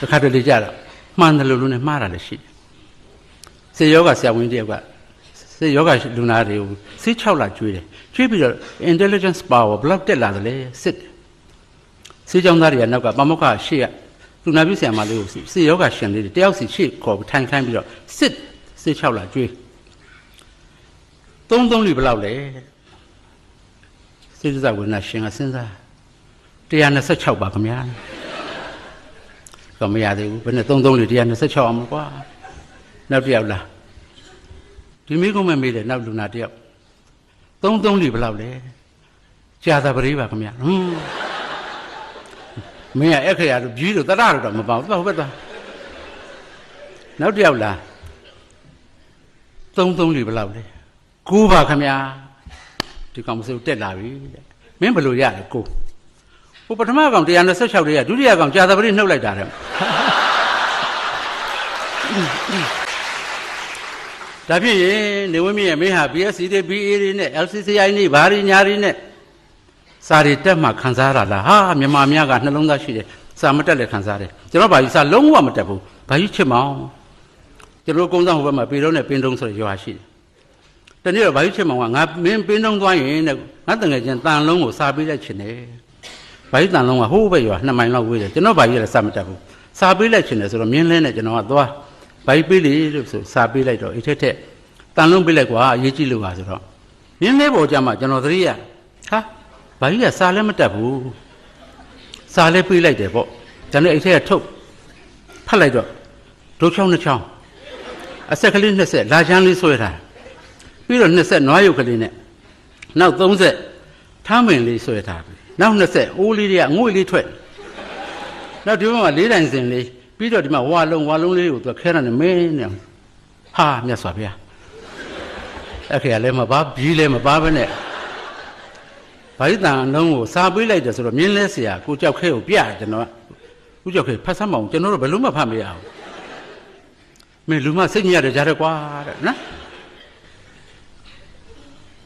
တခါတလေကြတော့မှန်တယ်လို့လို့နဲ့မှားတာလည်းရှိတယ်စေယောဂဆရာဝန်တယောက်ကစေယောဂလူနာတွေကိုစေး6လကျွေးတယ်ကျွေးပြီးတော့ intelligence power ဘလောက်တက်လာတယ်လဲစစ်တယ်စေးကြောင်းသားတွေကနောက်ကပမုခရှေ့ကလူနာပြုဆရာမလေးကိုစေယောဂရှင်လေးတွေတယောက်စီရှေ့ခေါ်ပြီးထိုင်ခိုင်းပြီးတော့စစ်စေး6လကျွေးသုံးသုံးလီဘလောက်လဲစေးစဝေနာရှင်ကစဉ်းစား126ပါခင်ဗျာ တော့မရသေးဘူးဘယ်နဲ့3 3လေး126အောင်မကွာနောက်တစ်ယောက်လားဒီမိကုံးမဲ့မေးတယ်နောက်လူနာတစ်ယောက်3 3လေးဘယ်လောက်လဲကြာသာပရိပါခင်ဗျာဟွန်းမင်းကအဲ့ခရတို့ကြီးတို့တရတို့တော့မပေါ့ဟုတ်ပဲသွားနောက်တစ်ယောက်လား3 3လေးဘယ်လောက်လဲ9ပါခင်ဗျာဒီကောင်မစိုးတက်လာပြီတဲ့မင်းဘယ်လိုရလဲကိုဟိုပထမကောင်126လေးကဒုတိယကောင်ကြာသပတိနှုတ်လိုက်တာတဲ့ ဒါဖြစ်ရင်နေဝင်းမြင့်ရဲ့မင်းဟာ BSc တွေ BA တွေနဲ့ LCCI တွေဘာတွေညာတွေနဲ့စာတွေတက်မှခံစားရလားဟာမြန်မာများကနှလုံးသားရှိတယ်စာမတက်လည်းခံစားတယ်ကျွန်တော်ဘာကြီးစာလုံးဝမတက်ဘူးဘာကြီးချစ်မောင်ကျွန်တော်ကုန်းဆောင်ဟိုဘက်မှာပေတော့နဲ့ပင်တုံးဆိုတဲ့ရွာရှိတယ်တနေ့တော့ဘာကြီးချစ်မောင်ကငါမင်းပင်တုံးသွားရင်တဲ့ငါတငယ်ချင်းတန်လုံးကိုစာပေးလိုက်ချင်တယ်ဘာကြီးတန်လုံးကဟိုးဘက်ရွာ2မိုင်လောက်ဝေးတယ်ကျွန်တော်ဘာကြီးလည်းစာမတက်ဘူးစာပေးလိုက်ချင်တယ်ဆိုတော့မြင်းလဲနဲ့ကျွန်တော်ကသွား ဘာကြီးပေးလေလို့ဆိုစာပေးလိုက်တော့အိတ်ထက်ထက်တန်လုံးပေးလိုက်ကွာအရေးကြီးလို့ပါဆိုတော့မြင်းလဲပေါ်ကြမှာကျွန်တော်သတိရဟာဘာကြီးကစာလည်းမတက်ဘူးစာလည်းပေးလိုက်တယ်ပေါ့ကျွန်တော်အိတ်ထက်ကထုတ်ဖတ်လိုက်တော့ဒုချောင်းနှစ်ချောင်းအဆက်ကလေး20လာချမ်းလေးဆွဲထားပြီးတော့20နွားရုပ်ကလေးနဲ့နောက်30ထမ်းပင်လေးဆွဲထားပြီနောက်20အိုးလေးတွေကငွေလေးထွက်နောက်ဒီဘက်မှာလေးတိုင်စင်လေး ပြီးတော့ဒီမှာဝါလုံးဝါလုံးလေးကိုသူခဲတာနဲ့မင်းနဲ့ဟာမြတ်စွာဘုရားအဲ့ခေကလည်းမပါပြီးလည်းမပါဘဲနဲ့ဗိုက်တန်အလုံးကိုစားပေးလိုက်တယ်ဆိုတော့မြင်းလဲဆရာကိုကြောက်ခဲကိုပြတယ်ကျွန်တော်ကကိုကြောက်ခဲဖတ်ဆမ်းမအောင်ကျွန်တော်တို့ဘယ်လို့မှဖတ်မရအောင်မင်းလူမစိတ်ညစ်ရတယ်ကြားတယ်ကွာတဲ့နော်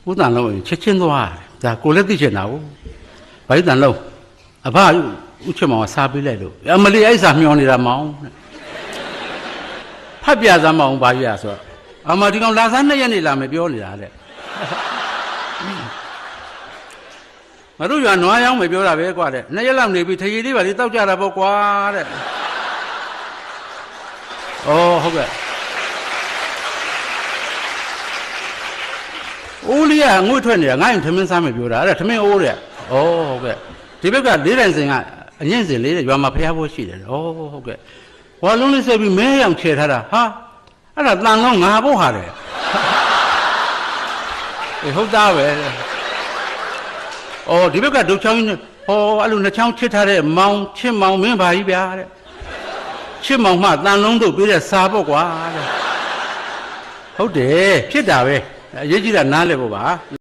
ကိုတန်လုံးချက်ချင်းသွားတယ်ဒါကိုလည်းသိချင်တာကိုဗိုက်တန်လုံးအဖ ဥချက်မောင်ကစားပေးလိုက်လို့အမလီအိုက်စာမျောနေတာမောင်တဲ့ဖတ်ပြစမ်းမအောင်ဘာရဆိုတော့အမဒီကောင်လာစားနှစ်ရက်နေလာမယ်ပြောနေတာတဲ့ငါတို့ရွာနွားရောင်းမယ်ပြောတာပဲကွာတဲ့နှစ်ရက်လောက်နေပြီထရီလေးပါလေးတောက်ကြတာပေါ့ကွာတဲ့ဩဟုတ်ကဲ့အိုးလေးကငွေထွက်နေတာငါ့ရင်ထမင်းစားမယ်ပြောတာအဲ့ဒါထမင်းအိုးတဲ့ဩဟုတ်ကဲ့ဒီဘက်ကလေးတိုင်စင်က အရင်စင်လေးတဲ့ရွာမှာဖျားဖို့ရှိတယ်ဩဟုတ်ကဲ့ဝါလုံးလေးဆက်ပြီးမဲရောင်ချေထားတာဟာအဲ့ဒါတန်လုံးငါဖို့ဟာတယ်အေးဟုတ်သားပဲဩဒီဘက်ကဒုတ်ချောင်းကြီးဟောအဲ့လိုနှချောင်းချစ်ထားတဲ့မောင်ချစ်မောင်မင်းပါကြီးဗျာတဲ့ချစ်မောင်မှတန်လုံးတို့ပြီးတဲ့စာပေါ့ကွာတဲ့ဟုတ်တယ်ဖြစ်တာပဲအရေးကြီးတာနားလဲဖို့ပါ